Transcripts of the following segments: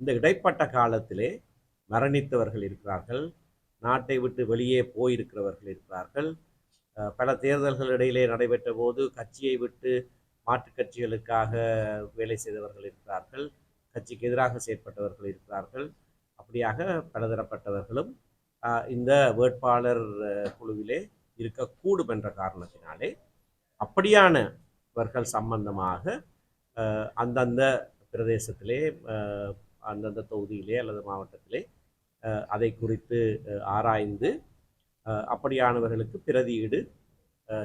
இந்த இடைப்பட்ட காலத்திலே மரணித்தவர்கள் இருக்கிறார்கள். நாட்டை விட்டு வெளியே போயிருக்கிறவர்கள் இருக்கிறார்கள். பல தேர்தல்கள் இடையிலே நடைபெற்ற போது கட்சியை விட்டு மாற்றுக் கட்சிகளுக்காக வேலை செய்தவர்கள் இருக்கிறார்கள். கட்சிக்கு எதிராக செயற்பட்டவர்கள் இருக்கிறார்கள். அப்படியாக பலதரப்பட்டவர்களும் இந்த வேட்பாளர் குழுவிலே இருக்கக்கூடும் என்ற காரணத்தினாலே அப்படியானவர்கள் சம்பந்தமாக அந்தந்த பிரதேசத்திலே அந்தந்த தொகுதியிலே அல்லது மாவட்டத்திலே அதை குறித்து ஆராய்ந்து அப்படியானவர்களுக்கு பிரதியீடு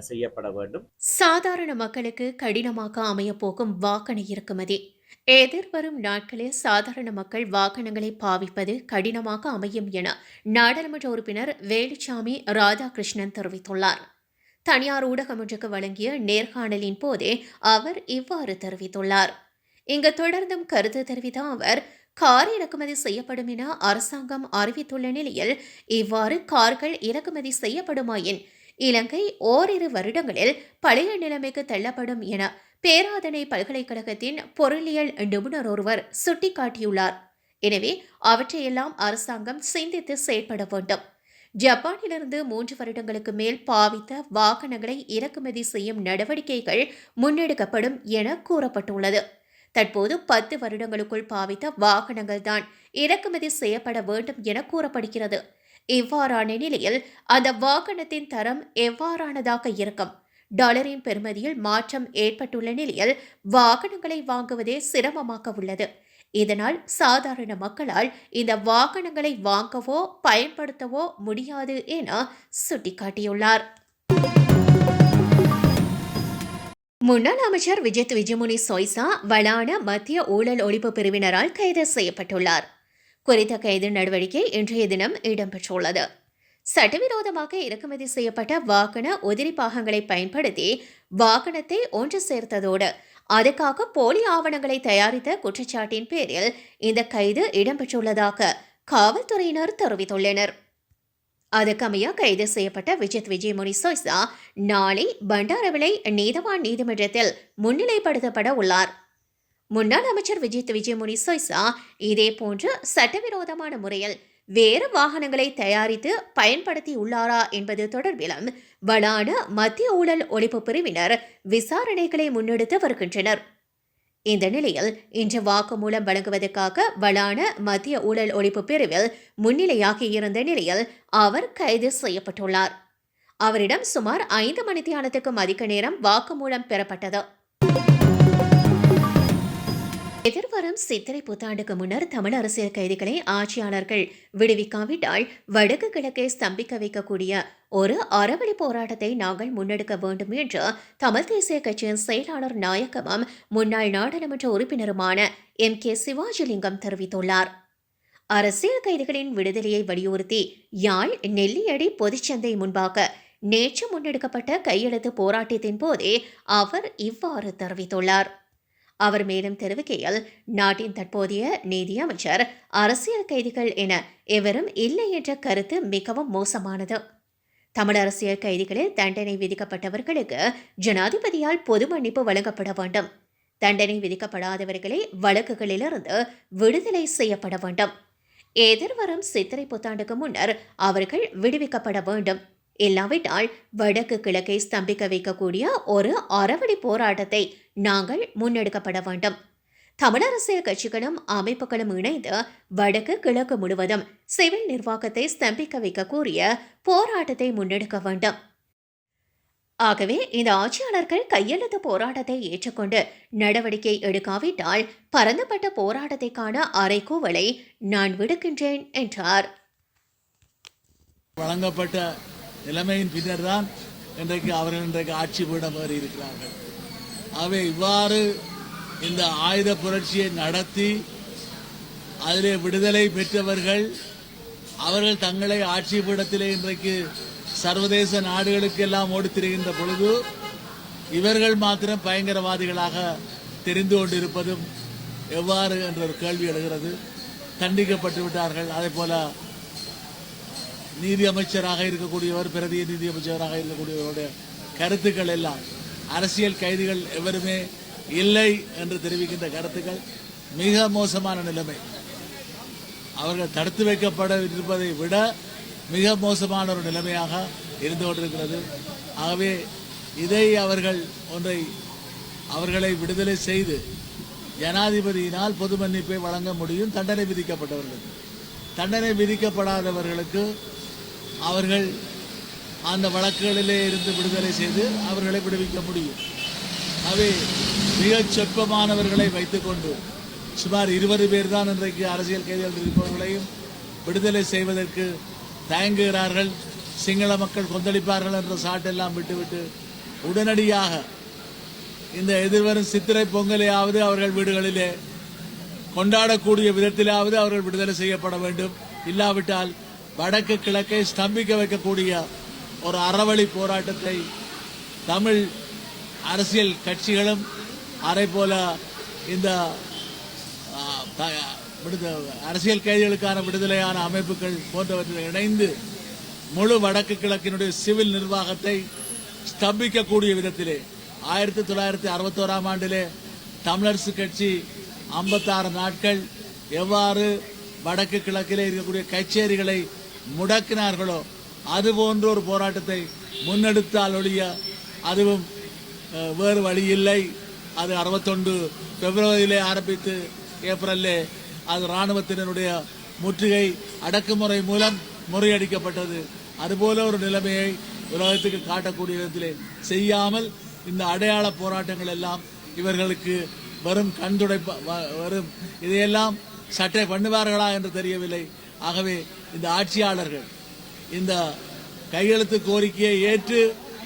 செய்யப்பட வேண்டும். சாதாரண மக்களுக்கு கடினமாக அமையப்போகும் வாகன இறக்குமதி. எதிர்வரும் நாட்களில் சாதாரண மக்கள் வாகனங்களை பாவிப்பது கடினமாக அமையும் என நாடாளுமன்ற உறுப்பினர் வேலுச்சாமி ராதாகிருஷ்ணன் தெரிவித்துள்ளார். தனியார் ஊடகம் ஒன்றுக்கு வழங்கிய நேர்காணலின் போதே அவர் இவ்வாறு தெரிவித்துள்ளார். இங்கு தொடர்ந்தும் கருத்து தெரிவித்த அவர் கார் இறக்குமதி செய்யப்படும் என அரசாங்கம் அறிவித்துள்ள நிலையில் இவ்வாறு கார்கள் இறக்குமதி செய்யப்படுமாயின் இலங்கை ஓரிரு வருடங்களில் பழைய நிலைமைக்கு தள்ளப்படும் என பேராதனை பல்கலைக்கழகத்தின் பொருளியல் நிபுணர் ஒருவர் சுட்டிக்காட்டியுள்ளார். எனவே அவற்றையெல்லாம் அரசாங்கம் சிந்தித்து செயல்பட வேண்டும். ஜப்பானிலிருந்து மூன்று வருடங்களுக்கு மேல் பாவித்த வாகனங்களை இறக்குமதி செய்யும் நடவடிக்கைகள் முன்னெடுக்கப்படும் என கூறப்பட்டுள்ளது. தற்போது பத்து வருடங்களுக்குள் பாவித்த வாகனங்கள் தான் இறக்குமதி செய்யப்பட வேண்டும் என கூறப்படுகிறது. இவ்வாறான நிலையில் அந்த வாகனத்தின் தரம் எவ்வாறானதாக இருக்கும்? டாலரின் பெறுமதியில் மாற்றம் ஏற்பட்டுள்ள நிலையில் வாகனங்களை வாங்குவதே சிரமமாக உள்ளது. இதனால் சாதாரண மக்களால் இந்த வாகனங்களை வாங்கவோ பயன்படுத்தவோ முடியாது என சுட்டிக்காட்டியுள்ளார். முன்னாள் அமைச்சர் விஜித் விஜயமுனி சொய்சா வளான மத்திய ஊழல் ஒழிப்பு பிரிவினரால் கைது செய்யப்பட்டுள்ளார். குறித்த கைது நடவடிக்கை இன்றைய தினம் இடம்பெற்றுள்ளது. சட்டவிரோதமாக இறக்குமதி செய்யப்பட்ட வாகன உதிரி பாகங்களை பயன்படுத்தி வாகனத்தை ஒன்று சேர்த்ததோடு அதுக்காக போலி ஆவணங்களை தயாரித்த குற்றச்சாட்டின் பேரில் இந்த கைது இடம்பெற்றுள்ளதாக காவல்துறையினர் தெரிவித்துள்ளனர். அதுக்கமைய கைது செய்யப்பட்ட விஜித் விஜயமுனி சொய்சா நாளை பண்டாரவிளை நீதவான் நீதிமன்றத்தில் முன்னிலைப்படுத்தப்பட உள்ளார். முன்னாள் அமைச்சர் விஜித் விஜயமுனி சொய்சா இதேபோன்று சட்டவிரோதமான முறையில் வேறு வாகனங்களை தயாரித்து பயன்படுத்தி உள்ளாரா என்பது தொடர்பிலும் வளான மத்திய ஊழல் ஒழிப்பு பிரிவினர் விசாரணைகளை முன்னெடுத்து வருகின்றனர். இந்த நிலையில் இன்று வாக்குமூலம் வழங்குவதற்காக வளான மத்திய ஊழல் ஒழிப்பு பிரிவில் முன்னிலையாகி இருந்த நிலையில் அவர் கைது செய்யப்பட்டுள்ளார். அவரிடம் சுமார் ஐந்து மணி தியானத்துக்கும் அதிக நேரம் வாக்குமூலம் பெறப்பட்டது. எதிர்வரும் சித்திரை புத்தாண்டுக்கு முன்னர் தமிழ் அரசியல் கைதிகளை ஆட்சியாளர்கள் விடுவிக்காவிட்டால் வடக்கு கிழக்கை ஸ்தம்பிக்க வைக்கக்கூடிய ஒரு அறவழி போராட்டத்தை நாங்கள் முன்னெடுக்க வேண்டும் என்று தமிழ் தேசிய கட்சியின் செயலாளர் நாயக்கமும் முன்னாள் நாடாளுமன்ற உறுப்பினருமான எம் கே சிவாஜிலிங்கம் தெரிவித்துள்ளார். அரசியல் கைதிகளின் விடுதலையை வலியுறுத்தி யாழ் நெல்லியடி பொதுச்சந்தை முன்பாக நேற்று முன்னெடுக்கப்பட்ட கையெழுத்து போராட்டத்தின் போதே அவர் இவ்வாறு தெரிவித்துள்ளார். அவர் மேலும் தெரிவிக்கையில் நாட்டின் தற்போதைய நீதியமைச்சர் அரசியல் கைதிகள் என எவரும் இல்லை என்ற கருத்து மிகவும் மோசமானது. தமிழ் அரசியல் கைதிகளில் தண்டனை விதிக்கப்பட்டவர்களுக்கு ஜனாதிபதியால் பொது மன்னிப்பு வழங்கப்பட வேண்டும். தண்டனை விதிக்கப்படாதவர்களை வழக்குகளிலிருந்து விடுதலை செய்யப்பட வேண்டும். எதிர்வரும் சித்திரை புத்தாண்டுக்கு முன்னர் அவர்கள் விடுவிக்கப்பட வேண்டும். இல்லாவிட்டால் வடக்கு கிழக்கை ஸ்தம்பிக்க வைக்கக்கூடிய ஒரு அறவழி போராட்டத்தை நாங்கள் முன்னெடுக்கப்பட வேண்டும். தமிழ் அரசியல் கட்சிகளும் அமைப்புகளும் இணைந்து வடக்கு கிழக்கு முழுவதும் சிவில் நிர்வாகத்தை ஸ்தம்பிக்க வைக்க கூறிய போராட்டத்தை முன்னெடுக்க வேண்டும். ஆகவே இந்த ஆட்சியாளர்கள் கையெழுத்து போராட்டத்தை ஏற்றுக்கொண்டு நடவடிக்கை எடுக்காவிட்டால் பரந்தப்பட்ட போராட்டத்திற்கான காண அறைகூவலை நான் விடுக்கின்றேன் என்றார். வழங்கப்பட்ட நிலைமையின் பின்னர் தான் இன்றைக்கு அவர்கள் இன்றைக்கு ஆட்சி பீடம் ஏறி இருக்கிறார்கள். ஆகவே இவ்வாறு இந்த ஆயுத புரட்சியை நடத்தி அதிலே விடுதலை பெற்றவர்கள் அவர்கள் தங்களை ஆட்சி பீடத்திலே இன்றைக்கு சர்வதேச நாடுகளுக்கு எல்லாம் ஓடித்திருகின்ற பொழுது இவர்கள் மாத்திரம் பயங்கரவாதிகளாக தெரிந்து கொண்டிருப்பதும் எவ்வாறு என்ற ஒரு கேள்வி எழுகிறது. தண்டிக்கப்பட்டு விட்டார்கள். அதே போல நீதி அமைச்சராக இருக்கக்கூடியவர் பிரதிய நீதி அமைச்சராக இருக்கக்கூடியவருடைய கருத்துக்கள் எல்லாம் அரசியல் கைதிகள் எவருமே இல்லை என்று தெரிவிக்கின்ற கருத்துக்கள் மிக மோசமான நிலைமை. அவர்கள் தடுத்து வைக்கப்பட இருப்பதை விட மிக மோசமான ஒரு நிலைமையாக இருந்து கொண்டிருக்கிறது. ஆகவே இதை அவர்கள் ஒன்றை அவர்களை விடுதலை செய்து ஜனாதிபதியினால் பொது மன்னிப்பை வழங்க முடியும். தண்டனை விதிக்கப்பட்டவர்களுக்கு. தண்டனை விதிக்கப்படாதவர்களுக்கு அவர்கள் அந்த வழக்குகளிலே இருந்து விடுதலை செய்து அவர்களை விடுவிக்க முடியும். அவை மிகச் சொற்பமானவர்களை வைத்துக்கொண்டு சுமார் இருபது பேர் தான் இன்றைக்கு அரசியல் கைதிகள் இருப்பவர்களையும் விடுதலை செய்வதற்கு தயங்குகிறார்கள் சிங்கள மக்கள் கொந்தளிப்பார்கள் என்ற சாட்டெல்லாம் விட்டுவிட்டு உடனடியாக இந்த எதிர்வரும் சித்திரை பொங்கலையாவது அவர்கள் வீடுகளிலே கொண்டாடக்கூடிய விதத்திலாவது அவர்கள் விடுதலை செய்யப்பட வேண்டும். இல்லாவிட்டால் வடக்கு கிழக்கை ஸ்தம்பிக்க வைக்கக்கூடிய ஒரு அறவழி போராட்டத்தை தமிழ் அரசியல் கட்சிகளும் அதே போல இந்த அரசியல் கைதிகளுக்கான விடுதலையான அமைப்புகள் போன்றவற்றில் இணைந்து முழு வடக்கு கிழக்கினுடைய சிவில் நிர்வாகத்தை ஸ்தம்பிக்கக்கூடிய விதத்திலே ஆயிரத்தி தொள்ளாயிரத்தி அறுபத்தோராம் ஆண்டிலே தமிழரசு கட்சி ஐம்பத்தாறு நாட்கள் எவ்வாறு வடக்கு கிழக்கிலே இருக்கக்கூடிய கச்சேரிகளை முடக்கினார்களோ? அது போன்ற ஒரு போராட்டத்தை முன்னெடுத்தால் ஒழிய அதுவும் வேறு வழியில்லை அது அறுபத்தொன்று பிப்ரவரியிலே ஆரம்பித்து ஏப்ரலிலே அது இராணுவத்தினருடைய முற்றுகை அடக்குமுறை மூலம் முறியடிக்கப்பட்டது. அதுபோல ஒரு நிலைமையை உலகத்துக்கு காட்டக்கூடிய விதத்திலே செய்யாமல் இந்த அடையாள போராட்டங்கள் எல்லாம் இவர்களுக்கு வரும் கண்துடைப்ப வ- வரும் இதையெல்லாம் சட்டை பண்ணுவார்களா என்று தெரியவில்லை. ஆகவே இந்த ஆட்சியாளர்கள் இந்த கையெழுத்து கோரிக்கையை ஏற்று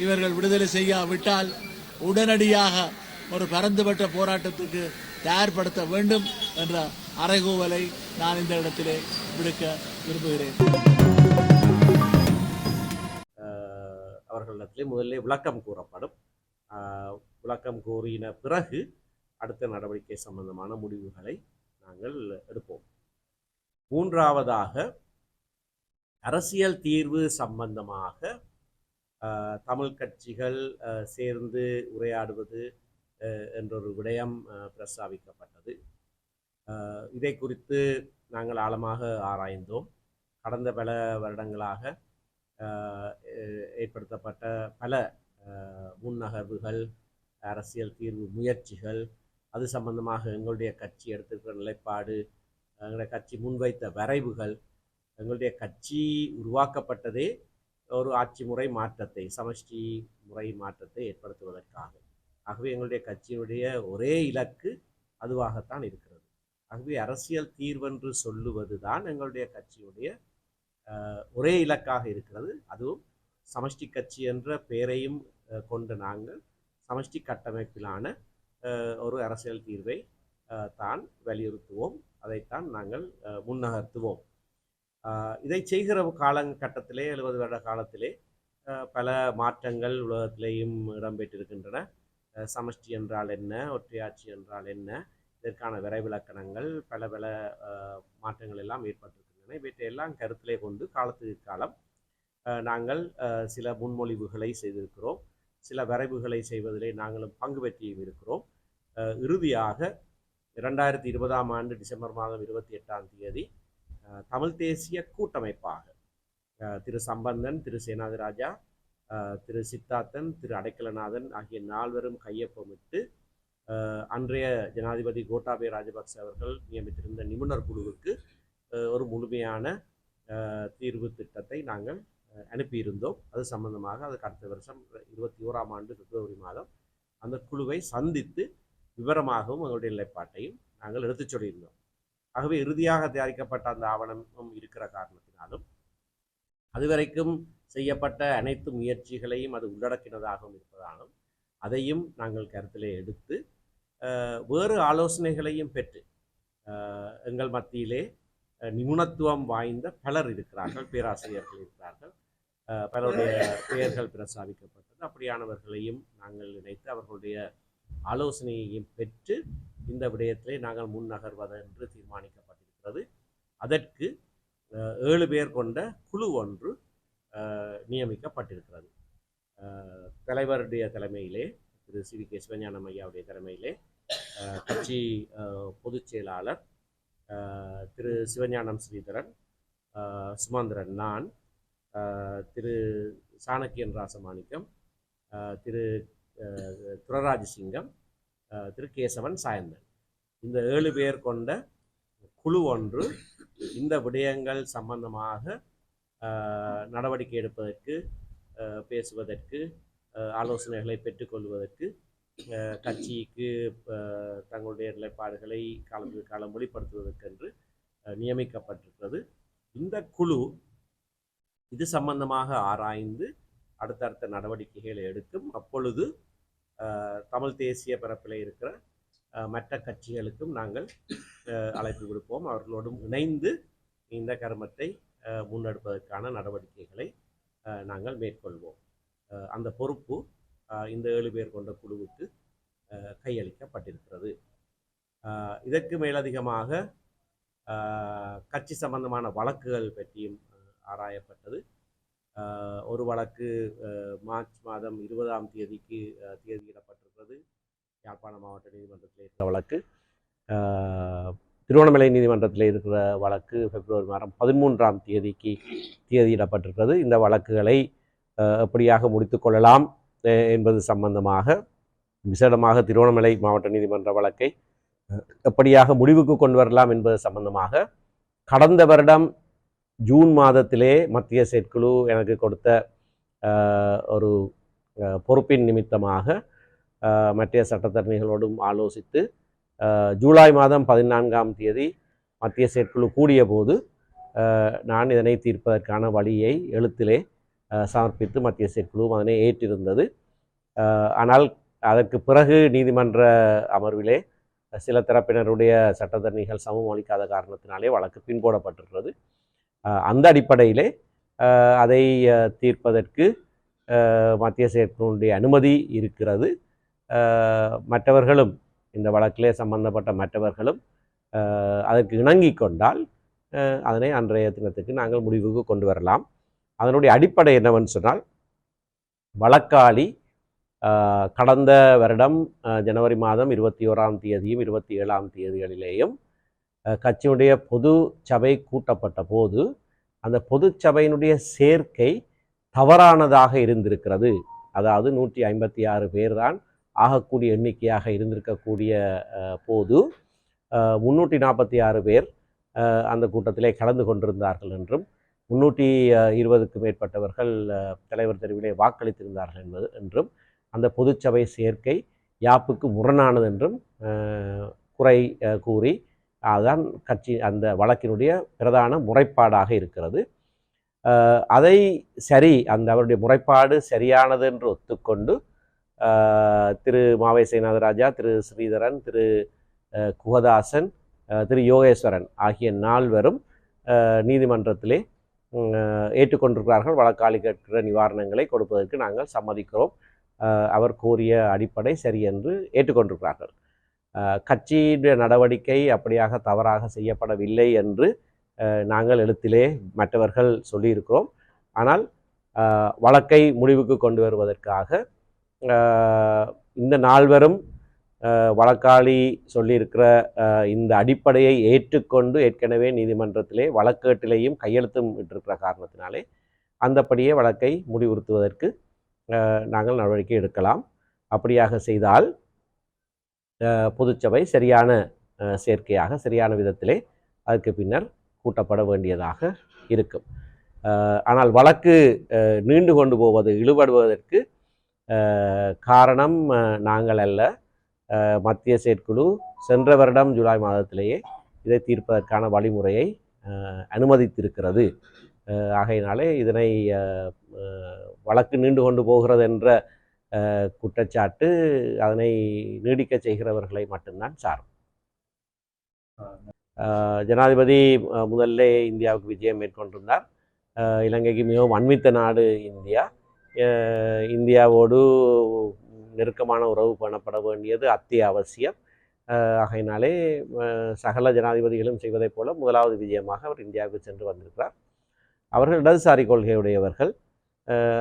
இவர்கள் விடுதலை செய்யாவிட்டால் உடனடியாக ஒரு பரந்துபட்ட போராட்டத்துக்கு தயார்படுத்த வேண்டும் என்ற அறைகூவலை நான் இந்த இடத்திலே விடுக்க விரும்புகிறேன். அவர்களிடத்திலே முதல்ல விளக்கம் கூறப்படும். விளக்கம் கூறின பிறகு அடுத்த நடவடிக்கை சம்பந்தமான முடிவுகளை நாங்கள் எடுப்போம். மூன்றாவதாக அரசியல் தீர்வு சம்பந்தமாக தமிழ் கட்சிகள் சேர்ந்து உரையாடுவது என்றொரு விடயம் பிரஸ்தாபிக்கப்பட்டது இதை குறித்து நாங்கள் ஆழமாக ஆராய்ந்தோம். கடந்த பல வருடங்களாக ஏற்படுத்தப்பட்ட பல முன்னகர்வுகள் அரசியல் தீர்வு முயற்சிகள் அது சம்பந்தமாக எங்களுடைய கட்சி எடுத்திருக்கிற நிலைப்பாடு எங்களுடைய கட்சி முன்வைத்த வரைவுகள் எங்களுடைய கட்சி உருவாக்கப்பட்டதே ஒரு ஆட்சி முறை மாற்றத்தை சமஷ்டி முறை மாற்றத்தை ஏற்படுத்துவதற்காக. ஆகவே எங்களுடைய கட்சியினுடைய ஒரே இலக்கு அதுவாகத்தான் இருக்கிறது. ஆகவே அரசியல் தீர்வென்று சொல்லுவது தான் எங்களுடைய கட்சியுடைய ஒரே இலக்காக இருக்கிறது. அதுவும் சமஷ்டி கட்சி என்ற பெயரையும் கொண்டு நாங்கள் சமஷ்டி கட்டமைப்பிலான ஒரு அரசியல் தீர்வை தான் வலியுறுத்துவோம். அதைத்தான் நாங்கள் முன்னகர்த்துவோம். இதை செய்கிற கால கட்டத்திலே எழுபது வருட காலத்திலே பல மாற்றங்கள் உலகத்திலேயும் இடம்பெற்றிருக்கின்றன. சமஷ்டி என்றால் என்ன ஒற்றையாட்சி என்றால் என்ன இதற்கான விரைவிலக்கணங்கள் பல பல மாற்றங்கள் எல்லாம் ஏற்பட்டிருக்கின்றன. இவற்றை எல்லாம் கருத்திலே கொண்டு காலத்துக்கு காலம் நாங்கள் சில முன்மொழிவுகளை செய்திருக்கிறோம். சில வரைவுகளை செய்வதிலே நாங்களும் பங்கு பெற்றியும் இருக்கிறோம். இறுதியாக இரண்டாயிரத்தி இருபதாம் ஆண்டு டிசம்பர் மாதம் இருபத்தி எட்டாம் தேதி தமிழ் தேசிய கூட்டமைப்பாக. திரு சம்பந்தன் திரு சேனாதிராஜா திரு சித்தார்த்தன் திரு அடைக்கலநாதன் ஆகிய நால்வரும் கையொப்பமிட்டு அன்றைய ஜனாதிபதி கோட்டாபய ராஜபக்ச அவர்கள் நியமித்திருந்த நிபுணர் குழுவுக்கு ஒரு முழுமையான தீர்வு திட்டத்தை நாங்கள் அனுப்பியிருந்தோம். அது சம்பந்தமாக அதுக்கு அடுத்த வருஷம் இருபத்தி ஓராம் ஆண்டு பிப்ரவரி மாதம் அந்த குழுவை சந்தித்து விவரமாகவும் எங்களுடைய நிலைப்பாட்டையும் நாங்கள் எடுத்துச் சொல்லியிருந்தோம். ஆகவே இறுதியாக தயாரிக்கப்பட்ட அந்த ஆவணமும் இருக்கிற காரணத்தினாலும் அதுவரைக்கும் செய்யப்பட்ட அனைத்து முயற்சிகளையும் அது உள்ளடக்கினதாகவும் இருப்பதாலும் அதையும் நாங்கள் கருத்திலே எடுத்து வேறு ஆலோசனைகளையும் பெற்று எங்கள் மத்தியிலே நிபுணத்துவம் வாய்ந்த பலர் இருக்கிறார்கள் பேராசிரியர்கள் இருக்கிறார்கள். பலருடைய பெயர்கள் பிரசாதிக்கப்பட்டது அப்படியானவர்களையும் நாங்கள் இணைத்து அவர்களுடைய ஆலோசனையையும் பெற்று இந்த விடயத்திலே நாங்கள் முன்னகர்வது என்று தீர்மானிக்கப்பட்டிருக்கிறது. அதற்கு ஏழு பேர் கொண்ட குழு ஒன்று நியமிக்கப்பட்டிருக்கிறது. தலைவருடைய தலைமையிலே Thiru. C. V. K. Sivagnanam ஐயாவுடைய தலைமையிலே கட்சி பொதுச் செயலாளர் திரு. சிவஞானம் ஸ்ரீதரன் சுமந்திரன் நான் திரு. சாணக்கியன் ராசமாணிக்கம் திரு. அஹ், திருக்கேசவன் சாய்ந்தன். சாயந்தன் இந்த ஏழு பேர் கொண்ட குழு ஒன்று இந்த விடயங்கள் சம்பந்தமாக நடவடிக்கை எடுப்பதற்கு பேசுவதற்கு ஆலோசனைகளை பெற்றுக்கொள்வதற்கு கட்சிக்கு தங்களுடைய நிலைப்பாடுகளை காலம் காலம் வெளிப்படுத்துவதற்கென்று நியமிக்கப்பட்டிருக்கிறது. இந்த குழு இது சம்பந்தமாக ஆராய்ந்து அடுத்தடுத்த நடவடிக்கைகளை எடுக்கும். அப்பொழுது தமிழ் தேசிய பரப்பில் இருக்கிற மற்ற கட்சிகளுக்கும் நாங்கள் அழைப்பு விடுப்போம். அவர்களோடும் இணைந்து இந்த கருமத்தை முன்னெடுப்பதற்கான நடவடிக்கைகளை நாங்கள் மேற்கொள்வோம். அந்த பொறுப்பு இந்த ஏழு பேர் கொண்ட குழுவுக்கு கையளிக்கப்பட்டிருக்கிறது. இதற்கு மேலதிகமாக கட்சி சம்பந்தமான வழக்குகள் பற்றியும் ஆராயப்பட்டது. ஒரு வழக்கு மார்ச் மாதம் இருபதாம் தேதிக்கு தேதியிடப்பட்டிருக்கிறது யாழ்ப்பாண மாவட்ட நீதிமன்றத்தில் இருக்கிற வழக்கு. திருவண்ணாமலை நீதிமன்றத்தில் இருக்கிற வழக்கு பிப்ரவரி மாதம் பதிமூன்றாம் தேதிக்கு தேதியிடப்பட்டிருக்கிறது இந்த வழக்குகளை எப்படியாக முடித்துக்கொள்ளலாம் கொள்ளலாம் என்பது சம்பந்தமாக விசேடமாக திருவண்ணாமலை மாவட்ட நீதிமன்ற வழக்கை எப்படியாக முடிவுக்கு கொண்டு வரலாம் என்பது சம்பந்தமாக கடந்த வருடம் ஜூன் மாதத்திலே மத்திய செயற்குழு எனக்கு கொடுத்த ஒரு பொறுப்பின் நிமித்தமாக மத்திய சட்டத்தரணிகளோடும் ஆலோசித்து ஜூலை மாதம் பதினான்காம் தேதி மத்திய செயற்குழு கூடிய போது நான் இதனை தீர்ப்பதற்கான வழியை எழுத்திலே சமர்ப்பித்து மத்திய செயற்குழுவும் அதனை ஏற்றிருந்தது. ஆனால் அதற்கு பிறகு நீதிமன்ற அமர்விலே சில தரப்பினருடைய சட்டத்தரணிகள் சமம் அளிக்காத காரணத்தினாலே வழக்கு பின்போடப்பட்டிருக்கிறது. அந்த அடிப்படையிலே அதை தீர்ப்பதற்கு மத்திய செயற்குழுடைய அனுமதி இருக்கிறது. மற்றவர்களும் இந்த வழக்கிலே சம்பந்தப்பட்ட மற்றவர்களும் அதற்கு இணங்கிக் கொண்டால் அதனை அன்றைய தினத்துக்கு நாங்கள் முடிவுக்கு கொண்டு வரலாம். அதனுடைய அடிப்படை என்னவென்று சொன்னால் வழக்காளி கடந்த வருடம் ஜனவரி மாதம் இருபத்தி ஓராம் தேதியும் இருபத்தி ஏழாம் தேதிகளிலேயும் கட்சியினுடைய பொது சபை கூட்டப்பட்ட போது அந்த பொது சபையினுடைய சேர்க்கை தவறானதாக இருந்திருக்கிறது. அதாவது நூற்றி ஐம்பத்தி ஆறு பேர் தான் ஆகக்கூடிய எண்ணிக்கையாக இருந்திருக்கக்கூடிய போது முன்னூற்றி நாற்பத்தி ஆறு பேர் அந்த கூட்டத்திலே கலந்து கொண்டிருந்தார்கள் என்றும் முன்னூற்றி இருபதுக்கு மேற்பட்டவர்கள் தலைவர் தெருவிலே வாக்களித்திருந்தார்கள் என்பது என்றும் அந்த பொதுச்சபை சேர்க்கை யாப்புக்கு முரணானது என்றும் குறை கூறி அதுதான் கட்சி அந்த வழக்கினுடைய பிரதான முறைப்பாடாக இருக்கிறது. அதை சரி அந்த அவருடைய முறைப்பாடு சரியானது என்று ஒத்துக்கொண்டு திரு மாவை சேனாதராஜா திரு ஸ்ரீதரன் திரு குகதாசன் திரு யோகேஸ்வரன் ஆகிய நால்வரும் நீதிமன்றத்திலே ஏற்றுக்கொண்டிருக்கிறார்கள். வழக்காளி கேட்கிற நிவாரணங்களை கொடுப்பதற்கு நாங்கள் சம்மதிக்கிறோம். அவர் கூறிய அடிப்படை சரி என்று ஏற்றுக்கொண்டிருக்கிறார்கள். கட்சியுடைய நடவடிக்கை அப்படியாக தவறாக செய்யப்படவில்லை என்று நாங்கள் எழுத்திலே மற்றவர்கள் சொல்லியிருக்கிறோம். ஆனால் வழக்கை முடிவுக்கு கொண்டு வருவதற்காக இந்த நால்வரும் வழக்காளி சொல்லியிருக்கிற இந்த அடிப்படையை ஏற்றுக்கொண்டு ஏற்கனவே நீதிமன்றத்திலே வழக்கேட்டிலேயும் கையெழுத்தும் இட்டிருக்கிற காரணத்தினாலே அந்தப்படியே வழக்கை முடிவுறுத்துவதற்கு நாங்கள் நடவடிக்கை எடுக்கலாம். அப்படியாக செய்தால் பொதுச்சபை சரியான சேர்க்கையாக சரியான விதத்திலே அதற்கு பின்னர் கூட்டப்பட வேண்டியதாக இருக்கும். ஆனால் வழக்கு நீண்டு கொண்டு போவது இழுபடுவதற்கு காரணம் நாங்கள் அல்ல. மத்திய செயற்குழு சென்ற வருடம் ஜூலை மாதத்திலேயே இதை தீர்ப்பதற்கான வழிமுறையை அனுமதித்திருக்கிறது. ஆகையினாலே இதனை வழக்கு நீண்டு கொண்டு போகிறது என்ற குற்றச்சாட்டு அதனை நீடிக்க செய்கிறவர்களை மட்டும்தான் சாரும். ஜனாதிபதி முதல்ல இந்தியாவுக்கு விஜயம் மேற்கொண்டிருந்தார். இலங்கைக்கு மிகவும் அண்மித்த நாடு இந்தியா. இந்தியாவோடு நெருக்கமான உறவு பண்ணப்பட வேண்டியது அத்தியாவசியம். ஆகையினாலே சகல ஜனாதிபதிகளும் செய்வதைப் போல முதலாவது விஜயமாக அவர் இந்தியாவுக்கு சென்று வந்திருக்கிறார். அவர்கள் இடதுசாரி கொள்கையுடையவர்கள்.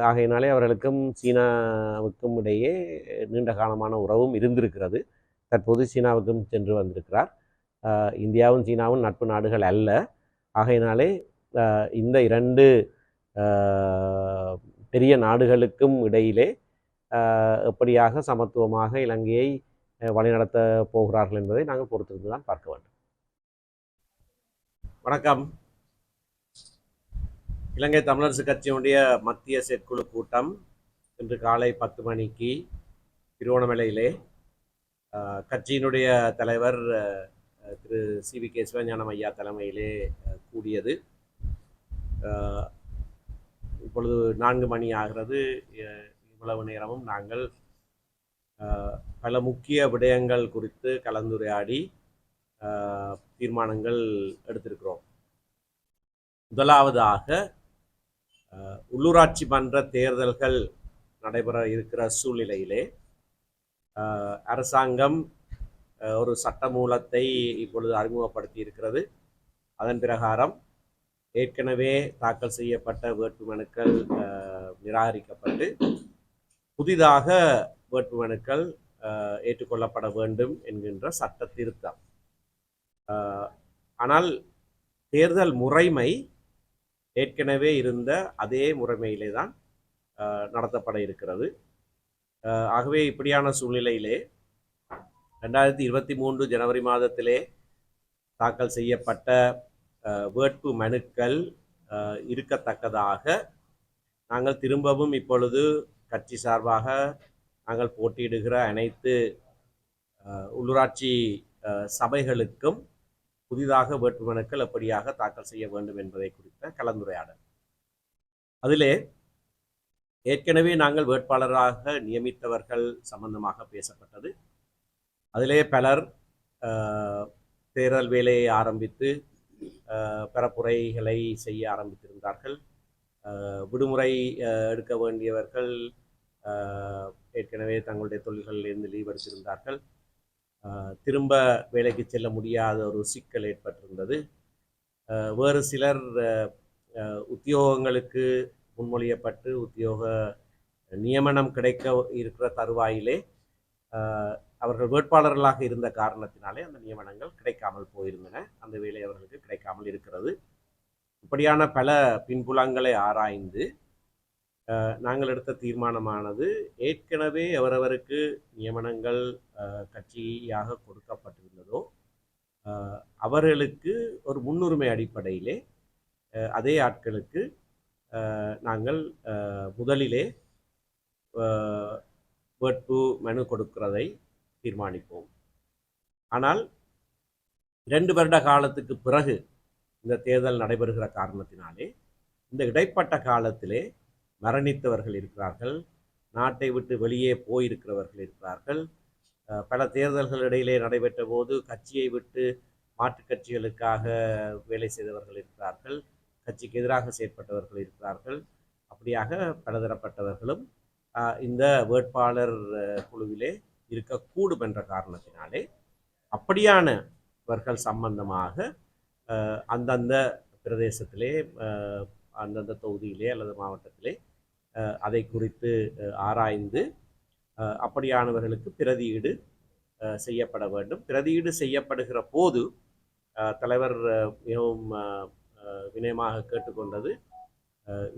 ஆகையினாலே அவர்களுக்கும் சீனாவுக்கும் இடையே நீண்ட காலமான உறவும் இருந்திருக்கிறது. தற்போது சீனாவுக்கும் சென்று வந்திருக்கிறார். இந்தியாவும் சீனாவும் நட்பு நாடுகள் அல்ல. ஆகையினாலே இந்த இரண்டு பெரிய நாடுகளுக்கும் இடையிலே எப்படியாக சமத்துவமாக இலங்கையை வழிநடத்த போகிறார்கள் என்பதை நாங்கள் பொறுத்திருந்து தான் பார்க்க வேண்டும். வணக்கம். இலங்கை தமிழரசு கட்சியினுடைய மத்திய செயற்குழு கூட்டம் இன்று காலை பத்து மணிக்கு திருவோணமலையிலே கட்சியினுடைய தலைவர் Thiru C V K Sivagnanam ஐயா தலைமையிலே கூடியது. இப்பொழுது நான்கு மணி ஆகிறது. இவ்வளவு நேரமும் நாங்கள் பல முக்கிய விடயங்கள் குறித்து கலந்துரையாடி தீர்மானங்கள் எடுத்திருக்கிறோம். முதலாவதாக உள்ளூராட்சி மன்ற தேர்தல்கள் நடைபெற இருக்கிற சூழ்நிலையிலே அரசாங்கம் ஒரு சட்டமூலத்தை இப்பொழுது அறிமுகப்படுத்தி இருக்கிறது. அதன் பிரகாரம் ஏற்கனவே தாக்கல் செய்யப்பட்ட வேட்புமனுக்கள் நிராகரிக்கப்பட்டு புதிதாக வேட்புமனுக்கள் ஏற்றுக்கொள்ளப்பட வேண்டும் என்கின்ற சட்ட திருத்தம். ஆனால் தேர்தல் முறைமை ஏற்கனவே இருந்த அதே முறைமையிலே தான் நடத்தப்பட இருக்கிறது. ஆகவே இப்படியான சூழ்நிலையிலே ரெண்டாயிரத்தி இருபத்தி மூன்று ஜனவரி மாதத்திலே தாக்கல் செய்யப்பட்ட வேட்பு மனுக்கள் இருக்கத்தக்கதாக நாங்கள் திரும்பவும் இப்பொழுது கட்சி சார்பாக நாங்கள் போட்டியிடுகிற அனைத்து உள்ளூராட்சி சபைகளுக்கும் புதிதாக வேட்புமனுக்கள் எப்படியாக தாக்கல் செய்ய வேண்டும் என்பதை குறித்த கலந்துரையாடல். அதிலே ஏற்கனவே நாங்கள் வேட்பாளராக நியமித்தவர்கள் சம்பந்தமாக பேசப்பட்டது. அதிலே பலர் தேர்தல் வேலையை ஆரம்பித்து பிறப்புரைகளை பரப்புரைகளை செய்ய ஆரம்பித்திருந்தார்கள். விடுமுறை எடுக்க வேண்டியவர்கள் ஏற்கனவே தங்களுடைய தொழில்களிலிருந்து லீவ் எடுத்திருந்தார்கள். திரும்ப வேலைக்கு செல்ல முடியாத ஒரு சிக்கல் ஏற்பட்டிருந்தது. வேறு சிலர் உத்தியோகங்களுக்கு முன்மொழியப்பட்டு உத்தியோக நியமனம் கிடைக்க இருக்கிற தருவாயிலே அவர்கள் வேட்பாளர்களாக இருந்த காரணத்தினாலே அந்த நியமனங்கள் கிடைக்காமல் போயிருந்தன. அந்த வேலை அவர்களுக்கு கிடைக்காமல் இருக்கிறது. இப்படியான பல பின்புலங்களை ஆராய்ந்து நாங்கள் எடுத்த தீர்மானமானது ஏற்கனவே அவரவருக்கு நியமனங்கள் கட்சியாக கொடுக்கப்பட்டிருந்ததோ அவர்களுக்கு ஒரு முன்னுரிமை அடிப்படையிலே அதே ஆட்களுக்கு நாங்கள் முதலிலே வேட்பு மனு கொடுக்கிறதை தீர்மானிப்போம். ஆனால் இரண்டு வருட காலத்துக்கு பிறகு இந்த தேர்தல் நடைபெறுகிற காரணத்தினாலே இந்த இடைப்பட்ட காலத்திலே மரணித்தவர்கள் இருக்கிறார்கள் நாட்டை விட்டு வெளியே போயிருக்கிறவர்கள் இருக்கிறார்கள். பல தேர்தல்கள் இடையிலே நடைபெற்ற போது கட்சியை விட்டு மாற்றுக் கட்சிகளுக்காக வேலை செய்தவர்கள் இருக்கிறார்கள் கட்சிக்கு எதிராக செயற்பட்டவர்கள் இருக்கிறார்கள். அப்படியாக பலதரப்பட்டவர்களும் இந்த வேட்பாளர் குழுவிலே இருக்கக்கூடும் என்ற காரணத்தினாலே அப்படியானவர்கள் சம்பந்தமாக அந்தந்த பிரதேசத்திலே அந்தந்த தொகுதியிலே அல்லது மாவட்டத்திலே அதை குறித்து ஆராய்ந்து அப்படியானவர்களுக்கு பிரதியீடு செய்யப்பட வேண்டும். பிரதியீடு செய்யப்படுகிற போது தலைவர் மிகவும் வினயமாக கேட்டுக்கொண்டது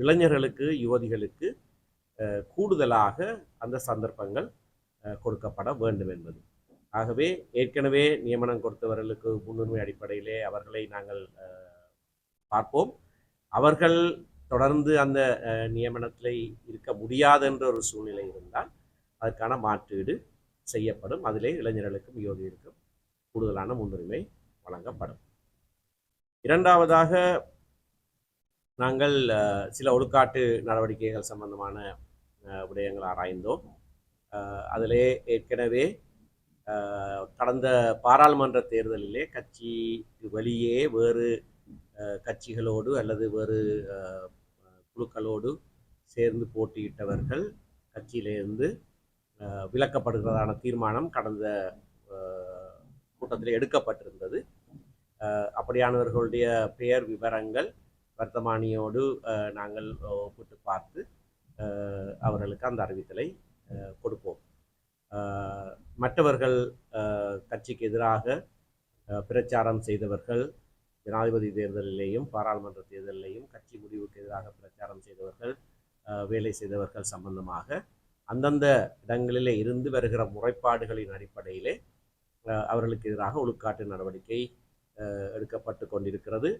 இளைஞர்களுக்கு யுவதிகளுக்கு கூடுதலாக அந்த சந்தர்ப்பங்கள் கொடுக்கப்பட வேண்டும் என்பது. ஆகவே ஏற்கனவே நியமனம் கொடுத்தவர்களுக்கு முன்னுரிமை அடிப்படையிலே அவர்களை நாங்கள் பார்ப்போம். அவர்கள் தொடர்ந்து அந்த நியமனத்தில் இருக்க முடியாது என்ற ஒரு சூழ்நிலை இருந்தால் அதற்கான மாற்றீடு செய்யப்படும். அதிலே இளைஞர்களுக்கும் யோகிகளுக்கும் கூடுதலான முன்னுரிமை வழங்கப்படும். இரண்டாவதாக நாங்கள் அஹ், சில ஒழுக்காட்டு நடவடிக்கைகள் சம்பந்தமான அஹ், விடயங்கள் ஆராய்ந்தோம். அதிலே ஏற்கனவே கடந்த பாராளுமன்ற தேர்தலிலே கட்சி வெளியே வேறு கட்சிகளோடு அல்லது வேறு குழுக்களோடு சேர்ந்து போட்டியிட்டவர்கள் கட்சியிலிருந்து விலக்கப்படுகிறதான தீர்மானம் கடந்த கூட்டத்தில் எடுக்கப்பட்டிருந்தது. அப்படியானவர்களுடைய பெயர் விவரங்கள் வர்த்தமானியோடு நாங்கள் ஒப்பிட்டு பார்த்து அவர்களுக்கு அந்த அறிவித்தலை கொடுப்போம். மற்றவர்கள் கட்சிக்கு எதிராக பிரச்சாரம் செய்தவர்கள் ஜனாதிபதி தேர்தலிலேயும் பாராளுமன்ற தேர்தலிலேயும் கட்சி முடிவுக்கு எதிராக பிரச்சாரம் செய்தவர்கள் வேலை செய்தவர்கள் சம்பந்தமாக அந்தந்த இடங்களிலே இருந்து வருகிற முறைப்பாடுகளின் அடிப்படையிலே அவர்களுக்கு எதிராக ஒழுக்காட்டு நடவடிக்கை எடுக்கப்பட்டு கொண்டிருக்கிறது.